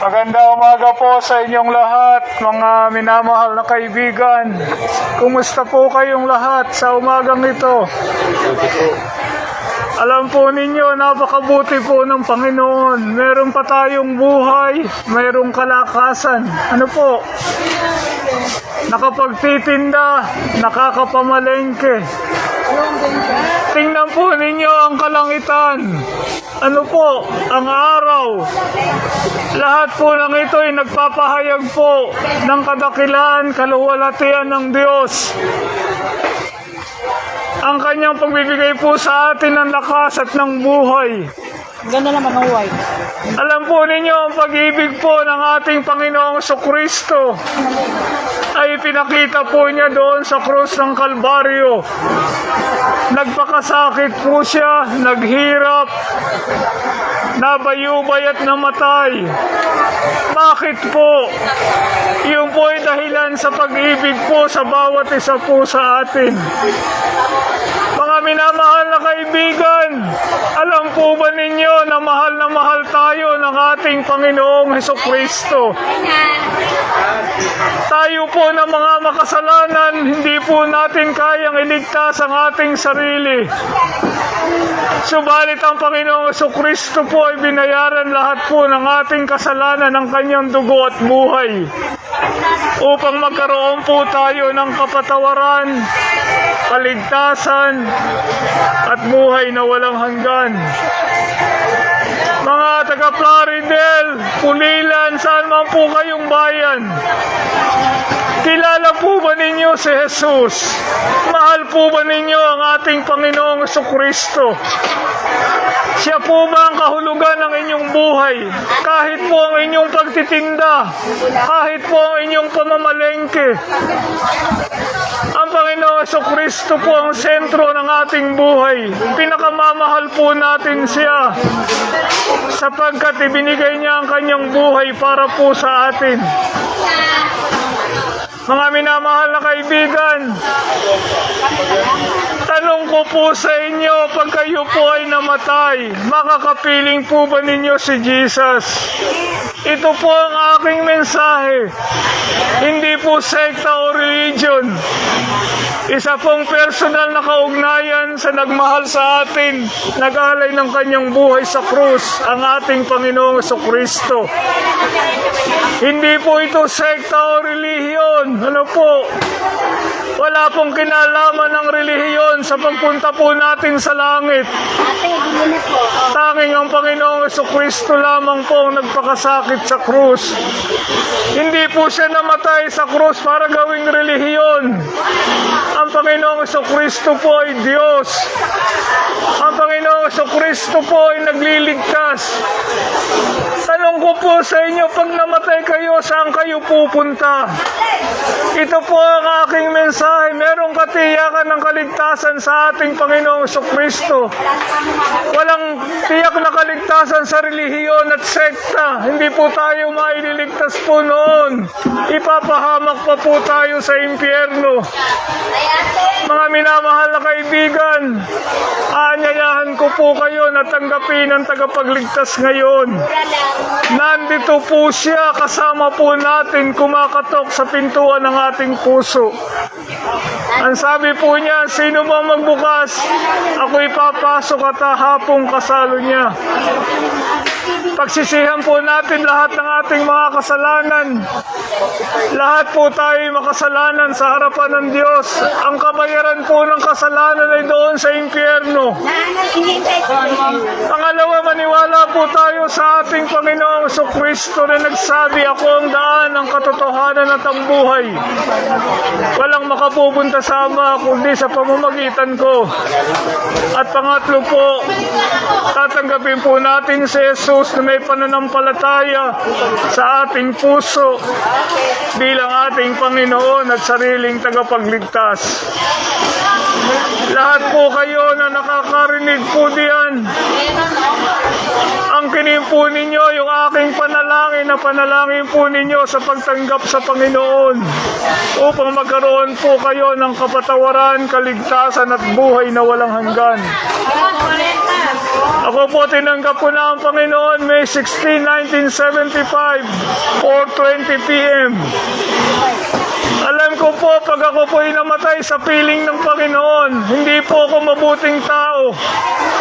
Maganda umaga po sa inyong lahat, mga minamahal na kaibigan. Kumusta po kayong lahat sa umagang ito? Alam po ninyo, napakabuti po ng Panginoon. Meron pa tayong buhay, mayroong kalakasan. Ano po? Nakapagtitinda, nakakapamalengke. Tingnan po ninyo ang kalangitan. Ano po, ang araw. Lahat po ng ito ay nagpapahayag po ng kadakilaan, kaluwalhatian ng Diyos. Ang kanyang pagbibigay po sa atin ng lakas at ng buhay. Ganda naman ng white. Alam po ninyo ang pag-ibig po ng ating Panginoong Kristo ay pinakita po niya doon sa krus ng Kalbaryo. Nagpakasakit po siya, naghirap, nabayubay at namatay. Bakit po? Yun po ay dahilan sa pag-ibig po sa bawat isa po sa atin. Minamahal na kaibigan, alam po ba ninyo na mahal na mahal tayo ng ating Panginoong Heso Kristo? Tayo po na mga makasalanan, hindi po natin kayang iligtas ang ating sarili. Subalit ang Panginoong Heso Kristo po ay binayaran lahat po ng ating kasalanan ng kanyang dugo at buhay upang magkaroon po tayo ng kapatawaran, kaligtasan, at buhay na walang hanggan. Mga taga Plaridel, Pulilan, saan man po kayong bayan, ba ninyo si Jesus? Mahal po ba ninyo ang ating Panginoong Kristo? Siya po ba ang kahulugan ng inyong buhay? Kahit po ang inyong pagtitinda, kahit po ang inyong pamamalengke, ang Panginoong Kristo po ang sentro ng ating buhay. Pinakamamahal po natin siya sapagkat ibinigay niya ang kanyang buhay para po sa atin. Mga minamahal na kaibigan, tanong ko po sa inyo, pag kayo po ay namatay, makakapiling po ba ninyo si Jesus? Ito po ang aking mensahe. Hindi po sekta o religion. Isa pong personal na kaugnayan sa nagmahal sa atin, nag-alay ng kanyang buhay sa krus, ang ating Panginoong Kristo. Hindi po ito sekta o relihiyon. Ano po? Wala pong kinalaman ng relihiyon sa pagpunta po natin sa langit. Tanging ang Panginoong Kristo lamang po ang nagpakasakit sa krus. Hindi po siya namatay sa krus para gawing relihiyon. Ang Panginoong Kristo po ay Diyos. Ang Panginoong Kristo po ay nagliligtas. Tanong ko po sa inyo, pag namatay kayo, saan kayo pupunta? Ito po ang aking mensahe. Merong katiyakan ng kaligtasan sa ating Panginoong Kristo. Walang tiyak na kaligtasan sa relihiyon at sekta. Hindi po tayo maililigtas po noon. Ipapahamak pa po tayo sa impyerno. Mga minamahal na kaibigan, aanyayahan ko po kayo na tanggapin ang tagapagligtas ngayon. Nandito po siya, kasama po natin kumakatok sa pintuan ng ating puso. Ang sabi po niya, sino bang magbukas? Ako ipapasok at hahapong kasalo niya. Pagsisihan po natin lahat ng ating mga kasalanan. Lahat po tayo makasalanan sa harapan ng Diyos. Ang kabayaran po ng kasalanan ay doon sa impyerno. Pangalawa, maniwala po tayo sa ating Panginoong Kristo na nagsabi, Ako ang daan, ang katotohanan at ang buhay. Walang makapupunta sa Ama kundi sa pamamagitan ko. At pangatlo po, tatanggapin po natin si Jesus na may pananampalataya sa ating puso bilang ating Panginoon at sariling tagapagligtas. Lahat po kayo na nakakarinig po diyan, ang kinim po ninyo, yung aking panalangin na panalangin po ninyo sa pagtanggap sa Panginoon upang magkaroon po kayo ng kapatawaran, kaligtasan at buhay na walang hanggan. Ako po tinanggap ko na ang Panginoon May 16, 1975, 4.20 p.m. Alam ko po, pag ako po namatay sa piling ng Panginoon, hindi po ako mabuting tao.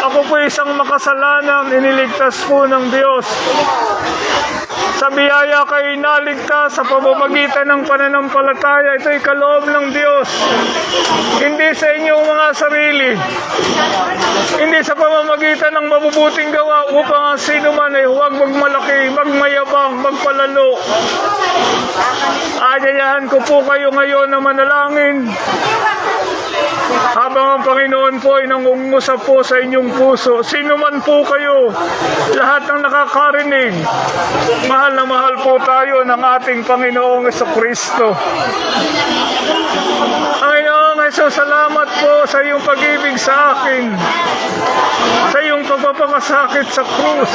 Ako po isang makasalanan, iniligtas po ng Diyos. Sa biyaya kayo naligtas sa pamamagitan ng pananampalataya. Ito'y kaloob ng Diyos. Hindi sa inyong mga sarili. Hindi sa pamamagitan ng mabubuting gawa upang ang sino man ay huwag magmalaki, magmayabang, magpalalo. Ayayahan ko po kayo ngayon na manalangin. Habang ang Panginoon po ay nangungusap po sa inyong puso, sino man po kayo, lahat ng nakakarinig, mahal na mahal po tayo ng ating Panginoong Kristo. Panginoong Yesus, salamat po sa iyong pag-ibig sa akin, sa iyong pagpapakasakit sa krus.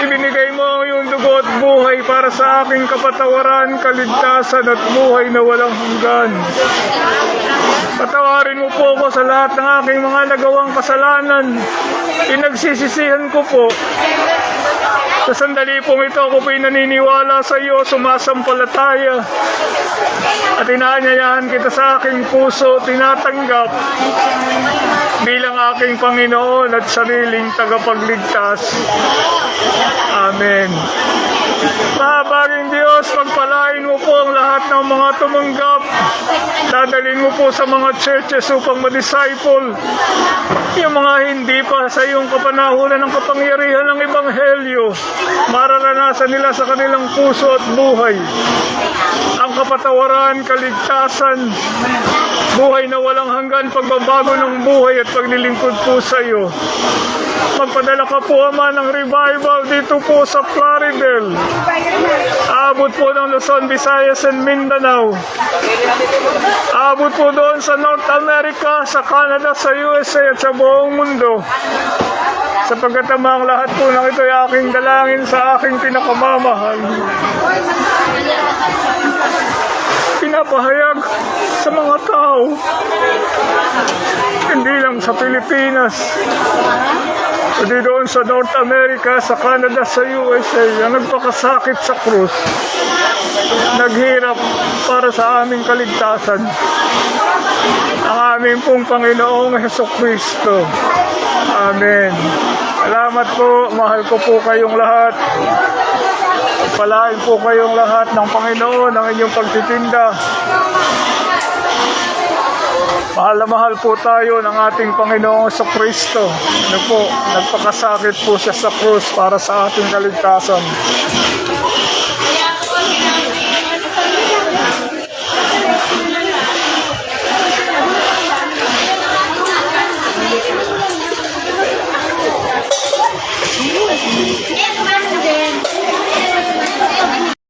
Ibinigay mo ang iyong dugo at buhay para sa aking kapatawaran, kaligtasan at buhay na walang hanggan. Patawarin mo po ako sa lahat ng aking mga nagawang kasalanan. Inagsisisihan ko po. Sa sandali pong ito, ako po'y naniniwala sa iyo, sumasampalataya. At inaanyayahan kita sa aking puso, tinatanggap bilang aking Panginoon at sariling tagapagligtas. Amen. Mahabaging Diyos, pagpalain mo po ang mga tumanggap. Dadalhin mo po sa mga churches upang ma-disciple. Yung mga hindi pa sa iyong kapanahunan ng kapangyarihan ng Ebanghelyo, mararanasan nila sa kanilang puso at buhay. Ang kapatawaran, kaligtasan, buhay na walang hanggan, pagbabago ng buhay at paglilingkod po sa iyo. Magpadala ka po, Ama, ng revival dito po sa Plaridel. Abot po ng Luzon, Visayas, and Mindanao. Abot po doon sa North America, sa Canada, sa USA, at sa buong mundo. Sapagkat ang lahat po ng ito ay aking dalangin sa aking pinakamamahal. Pinapahayag sa mga tao. Hindi lang sa Pilipinas, kundi doon sa North America, sa Canada, sa USA, ang nagpakasakit sa krus, naghirap para sa aming kaligtasan. Ang aming pong Panginoong Heso Kristo. Amen. Salamat po, mahal ko po kayong lahat. Palain po kayong lahat ng Panginoon ang inyong pagtitinda. Mahal na mahal po tayo ng ating Panginoong sa Kristo. Ano po, nagpakasakit po siya sa krus para sa ating kaligtasan.